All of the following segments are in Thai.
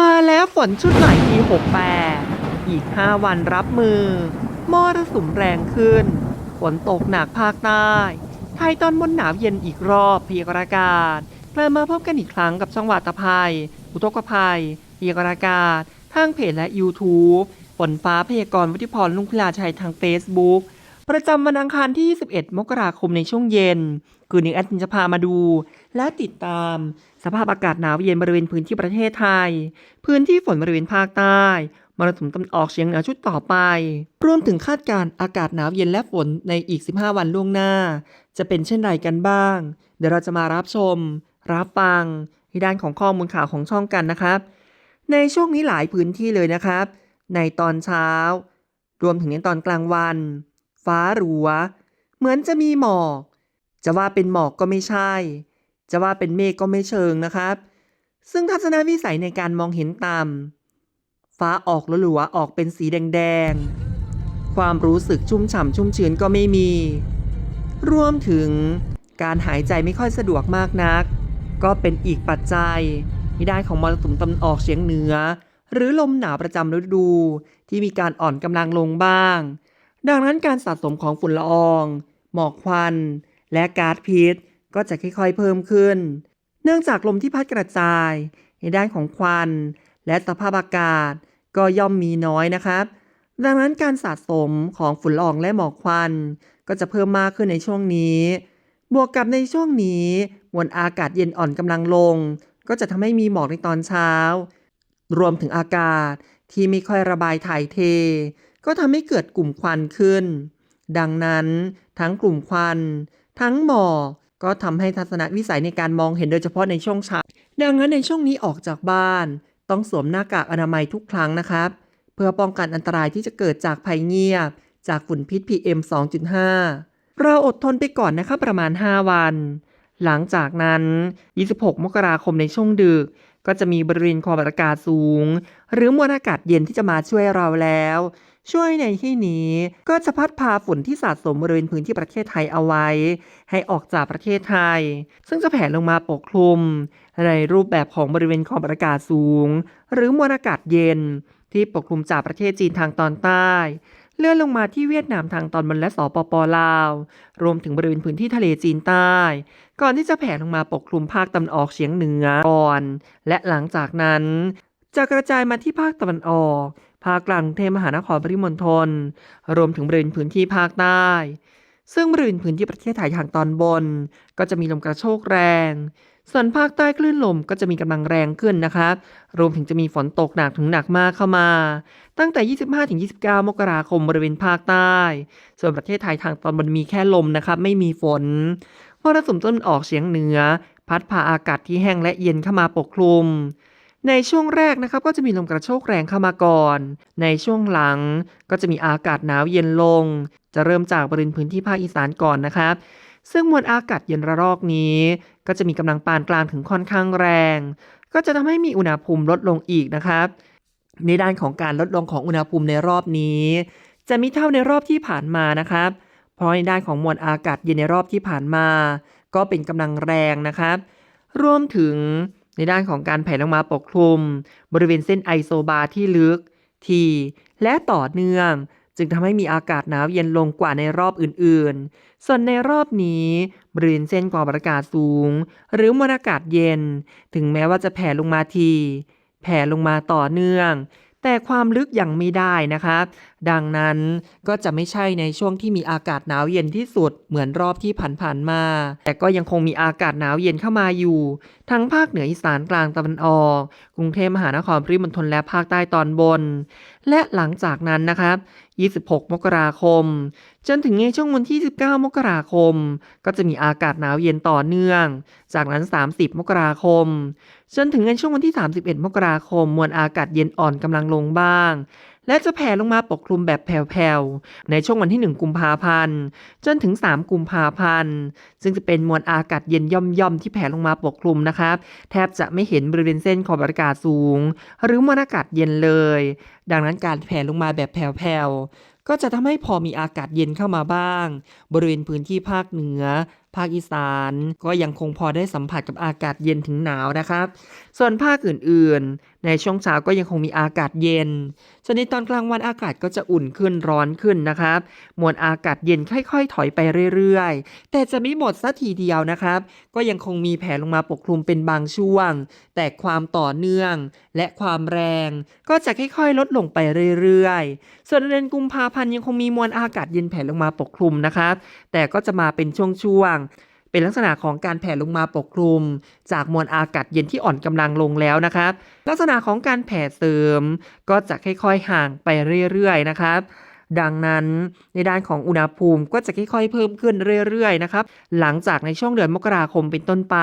มาแล้วฝนชุดใหม่ปี68 อีก 5 วันรับมือมรสุมแรงขึ้น ฝนตกหนักภาคใต้ ไทยตอนบนหนาวเย็นอีกรอบพยากรณ์อากาศกลับมาพบกันอีกครั้งกับช่องวาตภัย อุทกภัยพยากรณ์อากาศทางเพจและ YouTube ฝนฟ้าพยากรณ์วุฒิพรลุงพิลาชัยทาง Facebook ประจำวันอังคารที่ 21 มกราคมในช่วงเย็น คืนนี้แอดมินจะพามาดู และติดตาม สภาพอากาศหนาวเย็นบริเวณพื้นที่ประเทศไทย พื้นที่ฝนบริเวณภาคใต้มรสุมตะวันออกเฉียงเหนือชุดต่อไป รวมถึงคาดการณ์อากาศหนาวเย็นและฝนในอีก 15 วันล่วงหน้า จะเป็นเช่นไรกันบ้าง เดี๋ยวเราจะมารับชม รับฟังในด้านของข้อมูลข่าวของช่องกันนะครับ ในช่วงนี้หลายพื้นที่เลยนะครับ ในตอนเช้า รวมถึงในตอนกลางวัน ฟ้าหลัว เหมือนจะมีหมอก จะว่าเป็นหมอกก็ไม่ใช่ จะว่าเป็นเมฆก็ไม่เชิงนะครับ ซึ่งทัศนวิสัยในการมองเห็นต่ำฟ้าออกหลัวๆออกเป็นสีแดงๆ ความรู้สึกชุ่มฉ่ำชุ่มชื้นก็ไม่มี รวมถึงการหายใจไม่ค่อยสะดวกมากนัก ก็เป็นอีกปัจจัยในด้ของมรสุมตะวันออกเฉียงเหนือ หรือลมหนาวประจำฤดู ที่มีการอ่อนกำลังลงบ้าง ดังนั้นการสะสมของฝุ่นละออง หมอกควัน และก๊าซพิษ ก็จะค่อยๆเพิ่มขึ้น เนื่องจากลมที่พัดกระจาย ในด้านของควัน และสภาพอากาศก็ย่อมมีน้อยนะครับ ดังนั้นการสะสมของฝุ่นละอองและหมอกควัน ก็จะเพิ่มมากขึ้นในช่วงนี้ บวกกับในช่วงนี้มวลอากาศเย็นอ่อนกำลังลง ก็จะทำให้มีหมอกในตอนเช้า รวมถึงอากาศที่ไม่ค่อยระบายถ่ายเท ก็ทำให้เกิดกลุ่มควันขึ้น ดังนั้นทั้งกลุ่มควัน ทั้งหมอกก็ทำให้ทัศนวิสัยในการมองเห็นโดยเฉพาะในช่วงเช้าดังนั้นในช่วงนี้ออกจากบ้าน ต้องสวมหน้ากากอนามัยทุกครั้งนะครับ เพื่อป้องกันอันตรายที่จะเกิดจากภัยเงียบ จากฝุ่นพิษ PM 2.5 เราอดทนไปก่อนนะครับประมาณ 5 วัน หลังจากนั้น 26 มกราคมในช่วงดึก ก็จะมีบริเวณความอากาศสูง หรือมวลอากาศเย็นที่จะมาช่วยเราแล้ว ช่วยในที่นี้ก็จะพัดพาฝุ่นที่สะสมบริเวณพื้นที่ประเทศไทยเอาไว้ ให้ออกจากประเทศไทย ซึ่งจะแผ่ลงมาปกคลุม ในรูปแบบของบริเวณความอากาศสูง หรือมวลอากาศเย็น ที่ปกคลุมจากประเทศจีนทางตอนใต้ เลื่อนลงมาที่เวียดนามทางตอนบนและสปปลาว รวมถึงบริเวณพื้นที่ทะเลจีนใต้ ก่อนที่จะแผ่ลงมาปกคลุมภาคตะวันออกเฉียงเหนือก่อน และหลังจากนั้นจะกระจายมาที่ภาคตะวันออก ภาคกลางเทพมหานครปริมณฑลรวมถึงบริเวณพื้นที่ภาคใต้ ซึ่งบริเวณพื้นที่ประเทศไทยทางตอนบน ก็จะมีลมกระโชกแรง ส่วนภาคใต้คลื่นลมก็จะมีกำลังแรงขึ้นนะครับ รวมถึงจะมีฝนตกหนักถึงหนักมากเข้ามา ตั้งแต่ 25-29 มกราคมบริเวณภาคใต้ ส่วนประเทศไทยทางตอนบนมีแค่ลมนะครับไม่มีฝนมรสุมต้นออกเฉียงเหนือ พัดพาอากาศที่แห้งและเย็นเข้ามาปกคลุม ในช่วงแรกนะครับก็จะมีลมกระโชกแรงเข้ามาก่อน ในช่วงหลังก็จะมีอากาศหนาวเย็นลง จะเริ่มจากบริเวณพื้นที่ภาคอีสานก่อนนะครับ ซึ่งมวลอากาศเย็นระลอกนี้ ก็จะมีกำลังปานกลางถึงค่อนข้างแรง ก็จะทำให้มีอุณหภูมิลดลงอีกนะครับ ในด้านของการลดลงของอุณหภูมิในรอบนี้ จะมีเท่าในรอบที่ผ่านมานะครับ เพราะในด้านของมวลอากาศเย็นในรอบที่ผ่านมา ก็เป็นกำลังแรงนะครับ รวมถึง ในด้านของการแผ่ลงมาปกคลุม บริเวณเส้นไอโซบาร์ที่ลึกทีและต่อเนื่อง จึงทำให้มีอากาศหนาวเย็นลงกว่าในรอบอื่นๆ ส่วนในรอบนี้บริเวณเส้นความอากาศสูง หรือมวลอากาศเย็น ถึงแม้ว่าจะแผ่ลงมาที แผ่ลงมาต่อเนื่อง แต่ความลึกยังไม่ได้นะครับ ดังนั้นก็จะไม่ใช่ในช่วงที่มีอากาศหนาวเย็นที่สุดเหมือนรอบที่ผ่านๆมา แต่ก็ยังคงมีอากาศหนาวเย็นเข้ามาอยู่ ทั้งภาคเหนืออีสานกลางตะวันออก กรุงเทพมหานครปริมณฑลและภาคใต้ตอนบน และหลังจากนั้นนะครับ 26 มกราคม จนถึงในช่วงวันที่ 19 มกราคม ก็จะมีอากาศหนาวเย็นต่อเนื่อง จากนั้น 30 มกราคม จนถึงในช่วงวันที่ 31 มกราคม มวลอากาศเย็นอ่อนกำลังลงบ้าง และจะแผ่ลงมาปกคลุมแบบแผ่วๆ ในช่วงวันที่ 1 กุมภาพันธ์ จนถึง 3 กุมภาพันธ์ ซึ่งจะเป็นมวลอากาศเย็นย่อมๆ ที่แผ่ลงมาปกคลุมนะครับ แทบจะไม่เห็นบริเวณเส้นขอบอากาศสูง หรือมวลอากาศเย็นเลย ดังนั้นการแผ่ลงมาแบบแผ่วๆ ก็จะทำให้พอมีอากาศเย็นเข้ามาบ้าง บริเวณพื้นที่ภาคเหนือ ภาคอีสาน ก็ยังคงพอได้สัมผัสกับอากาศเย็นถึงหนาวนะครับ ส่วนภาคอื่นๆ ในช่วงเช้าก็ยังคงมีอากาศเย็นส่วนในตอนกลางวันอากาศก็จะอุ่นขึ้นร้อนขึ้นนะครับ มวลอากาศเย็นค่อยๆ ถอยไปเรื่อยๆ แต่จะไม่หมดสัทีเดียวนะครับ ก็ยังคงมีแผ่ลงมาปกคลุมเป็นบางช่วง แต่ความต่อเนื่องและความแรง ก็จะค่อยๆ ลดลงไปเรื่อยๆ ส่วนเดือนกุมภาพันธ์ยังคงมีมวลอากาศเย็นแผ่ลงมาปกคลุมนะครับแต่ก็จะมาเป็นช่วงๆเป็นลักษณะของการแผ่ลงมาปกคลุม จากมวลอากาศเย็นที่อ่อนกำลังลงแล้วนะครับ ลักษณะของการแผ่เสริม ก็จะค่อยๆห่างไปเรื่อยๆนะครับ ดังนั้นในด้านของอุณหภูมิก็จะค่อยๆเพิ่มขึ้นเรื่อยๆนะครับ หลังจากในช่วงเดือนมกราคมเป็นต้นไป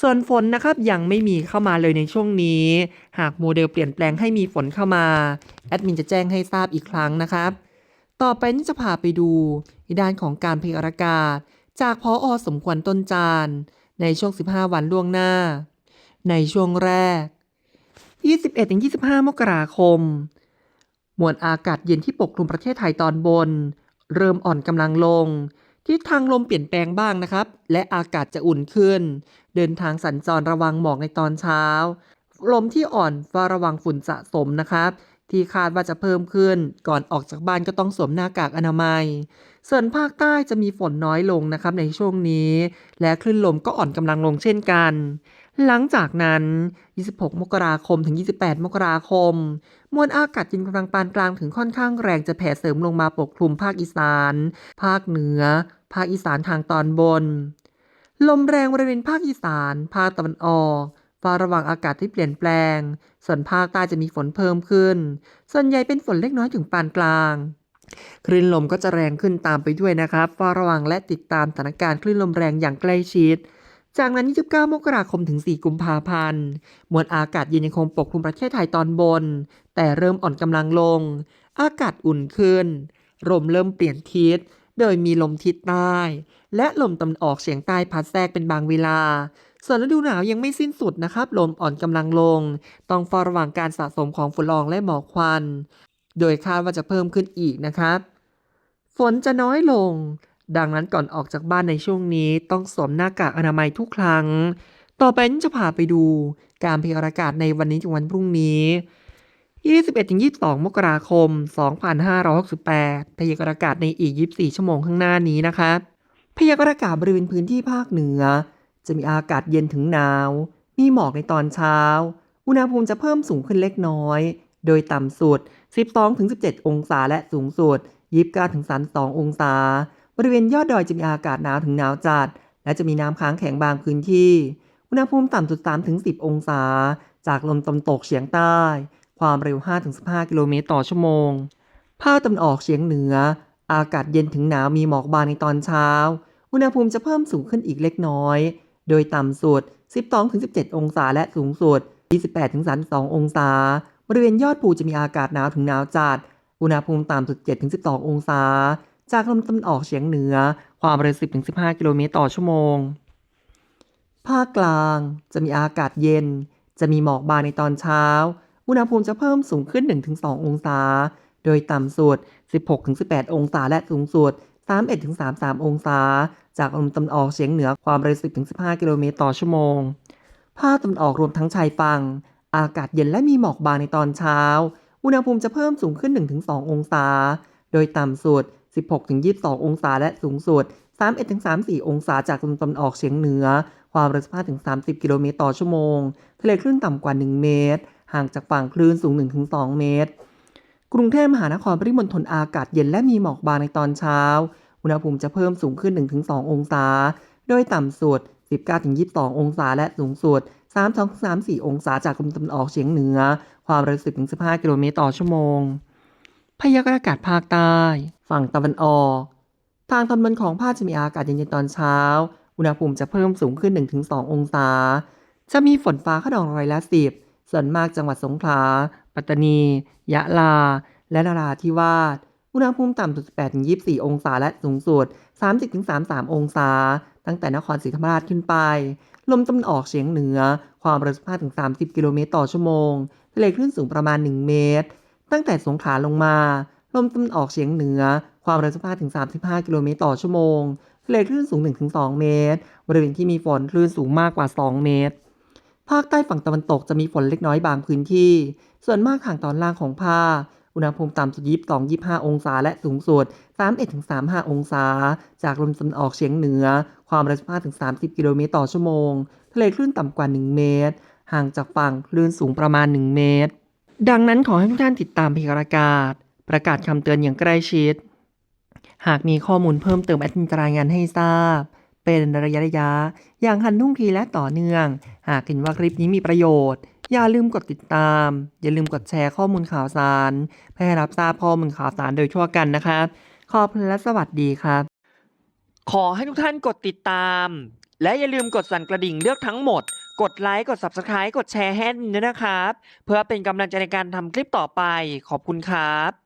ส่วนฝนนะครับยังไม่มีเข้ามาเลยในช่วงนี้ หากโมเดลเปลี่ยนแปลงให้มีฝนเข้ามา แอดมินจะแจ้งให้ทราบอีกครั้งนะครับ ต่อไปนี่จะพาไปดูด้านของการพยากรณ์อากาศจากพออสมควรต้นจานในช่วง 15 วันล่วงหน้า ในช่วงแรก 21-25 มกราคม มวลอากาศเย็นที่ปกคลุมประเทศไทยตอนบน เริ่มอ่อนกำลังลง ทิศทางลมเปลี่ยนแปลงบ้างนะครับ และอากาศจะอุ่นขึ้น เดินทางสัญจรระวังหมอกในตอนเช้า ลมที่อ่อนเฝ้าระวังฝุ่นสะสมนะครับ ที่คาดว่าจะเพิ่มขึ้น ก่อนออกจากบ้านก็ต้องสวมหน้ากากอนามัย ส่วนภาคใต้จะมีฝนน้อยลงนะครับในช่วงนี้ และคลื่นลมก็อ่อนกำลังลงเช่นกัน หลังจากนั้น 26 มกราคมถึง 28 มกราคม มวลอากาศเย็นกำลังปานกลางถึงค่อนข้างแรงจะแผ่เสริมลงมาปกคลุมภาคอีสาน ภาคเหนือ ภาคอีสานทางตอนบน ลมแรงบริเวณภาคอีสาน ภาคตะวันออกเฝ้าระวังอากาศที่เปลี่ยนแปลง ส่วนภาคใต้จะมีฝนเพิ่มขึ้น ส่วนใหญ่เป็นฝนเล็กน้อยถึงปานกลางคลื่นลมก็จะแรงขึ้นตามไปด้วยนะครับเฝ้าระวังและติดตามสถานการณ์คลื่นลมแรงอย่างใกล้ชิด จากนั้น 29 มกราคมถึง 4 กุมภาพันธ์ มวลอากาศเย็นยังคงปกคลุมประเทศไทยตอนบน แต่เริ่มอ่อนกำลังลง อากาศอุ่นขึ้น ลมเริ่มเปลี่ยนทิศ โดยมีลมทิศใต้ และลมตะวันออกเฉียงใต้พัดแทรกเป็นบางเวลา ส่วนฤดูหนาวยังไม่สิ้นสุดนะครับ ลมอ่อนกำลังลง ต้องเฝ้าระวังการสะสมของฝุ่นละอองและหมอกควัน โดยคาดว่าจะเพิ่มขึ้นอีกนะครับ ฝนจะน้อยลง ดังนั้นก่อนออกจากบ้านในช่วงนี้ต้องสวมหน้ากากอนามัยทุกครั้ง ต่อไปนี้จะพาไปดูการพยากรณ์อากาศในวันนี้ถึงวันพรุ่งนี้ 21-22 มกราคม 2568 พยากรณ์อากาศในอีก 24 ชั่วโมงข้างหน้านี้นะครับพยากรณ์อากาศบริเวณพื้นที่ภาคเหนือ จะมีอากาศเย็นถึงหนาว มีหมอกในตอนเช้า อุณหภูมิจะเพิ่มสูงขึ้นเล็กน้อย โดยต่ำสุด 12-17 องศาและสูงสุด 29-32 องศา บริเวณยอดดอยจะมีอากาศหนาวถึงหนาวจัด และจะมีน้ำค้างแข็งบางพื้นที่ อุณหภูมิต่ำสุด3ถึง10 องศา จากลมตะวันตกเฉียงใต้ ความเร็ว5ถึง15 กิโลเมตรต่อชั่วโมง ภาคตะวันออกเฉียงเหนือ อากาศเย็นถึงหนาวมีหมอกบางในตอนเช้า อุณหภูมิจะเพิ่มสูงขึ้นอีกเล็กน้อย โดยต่ำสุด 12-17 องศาและสูงสุด 28-32 องศา บริเวณยอดภูจะมีอากาศหนาวถึงหนาวจัด อุณหภูมิต่ำสุด 7-12 องศา จากลมตะวันออกเฉียงเหนือ ความเร็ว 10-15 กิโลเมตรต่อชั่วโมง ภาคกลางจะมีอากาศเย็น จะมีหมอกบางในตอนเช้า อุณหภูมิจะเพิ่มสูงขึ้น 1-2 องศา โดยต่ำสุด 16-18 องศาและสูงสุด 31-33 องศา จากลมตะวันออกเฉียงเหนือ ความเร็ว 10-15 กิโลเมตรต่อชั่วโมง ภาคตะวันออกรวมทั้งชายฝั่ง อากาศเย็นและมีหมอกบางในตอนเช้า อุณหภูมิจะเพิ่มสูงขึ้น 1-2 องศา โดยต่ำสุด 16-22 องศาและสูงสุด 31-34 องศาจากลมตะวันออกเฉียงเหนือ ความเร็ว15-30 กิโลเมตรต่อชั่วโมง ทะเลคลื่นต่ำกว่า 1 เมตร ห่างจากฝั่งคลื่นสูง 1-2 เมตร กรุงเทพมหานครปริมณฑลอากาศเย็นและมีหมอกบางในตอนเช้า อุณหภูมิจะเพิ่มสูงขึ้น 1-2 องศา โดยต่ำสุด 19-22 องศาและสูงสุด 3-34 องศาจากลมตะวันออกเฉียงเหนือ ความเร็ว10-15 กิโลเมตรต่อชั่วโมง พยากรณ์อากาศภาคใต้ ฝั่งตะวันออก ทางตอนบนของภาคจะมีอากาศเย็นๆตอนเช้า อุณหภูมิจะเพิ่มสูงขึ้น 1-2 องศา จะมีฝนฟ้าขนองร้อยละสิบส่วนมากจังหวัดสงขลา ปัตตานี ยะลา และนราธิวาส อุณหภูมิต่ำสุด 18-24 องศาและสูงสุด 30-33 องศา ตั้งแต่นครศรีธรรมราชขึ้นไป ลมตะวันออกเฉียงเหนือ ความเร็ว15-30 กิโลเมตรต่อชั่วโมง ทะเลคลื่นสูงประมาณ 1 เมตร ตั้งแต่สงขลาลงมา ลมตะวันออกเฉียงเหนือ ความเร็ว15ถึง35 กิโลเมตรต่อชั่วโมงทะเลคลื่นสูง 1-2 เมตร บริเวณที่มีฝนคลื่นสูงมากกว่า 2 เมตร ภาคใต้ฝั่งตะวันตกจะมีฝนเล็กน้อยบางพื้นที่ ส่วนมากทางตอนล่างของภาค อุณหภูมิต่ำสุด22-25 องศาและสูงสุด 31-35 องศา จากลมตะวันออกเฉียงเหนือ ความเร็ว15 30 กิโลเมตรต่อชั่วโมง ทะเลคลื่นต่ำกว่า 1 เมตร ห่างจากฝั่งคลื่นสูงประมาณ 1 เมตร ดังนั้นขอให้ทุกท่านติดตามพยากรณ์อากาศ ประกาศคำเตือนอย่างใกล้ชิด หากมีข้อมูลเพิ่มเติมแอดมินจะรายงานให้ทราบ เป็นระยะระยะๆอย่างทันท่วงทีและต่อเนื่อง หากเห็นว่าคลิปนี้มีประโยชน์ อย่าลืมกดติดตาม อย่าลืมกดแชร์ข้อมูลข่าวสาร เพื่อให้รับทราบข้อมูลข่าวสารโดยทั่วกันนะครับขอบคุณและสวัสดีครับ ขอให้ทุกท่านกดติดตาม และอย่าลืมกดสั่นกระดิ่งเลือกทั้งหมด กดไลค์กด Subscribe กดแชร์ให้ด้วยนะครับ เพื่อเป็นกำลังใจในการทำคลิปต่อไป ขอบคุณครับ